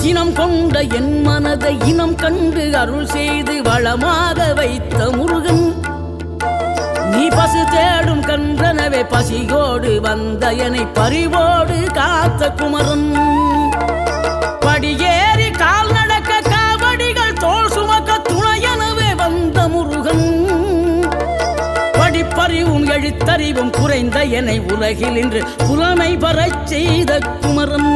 சினம் கொண்ட என் மனதை இனம் கண்டு அருள் செய்து வளமாக வைத்த முருகன். நீ பசு தேடும் கன்றனவே பசியோடு வந்த என்னை பறிவோடு காத்த குமரன். படியேறி கால் நடக்க காவடிகள் தோல் சுமக்க துணையனவே வந்த முருகன். படிப்பறிவும் எழுத்தறிவும் குறைந்த என்னை உலகில் இன்று புலமை பரச் செய்த குமரன்.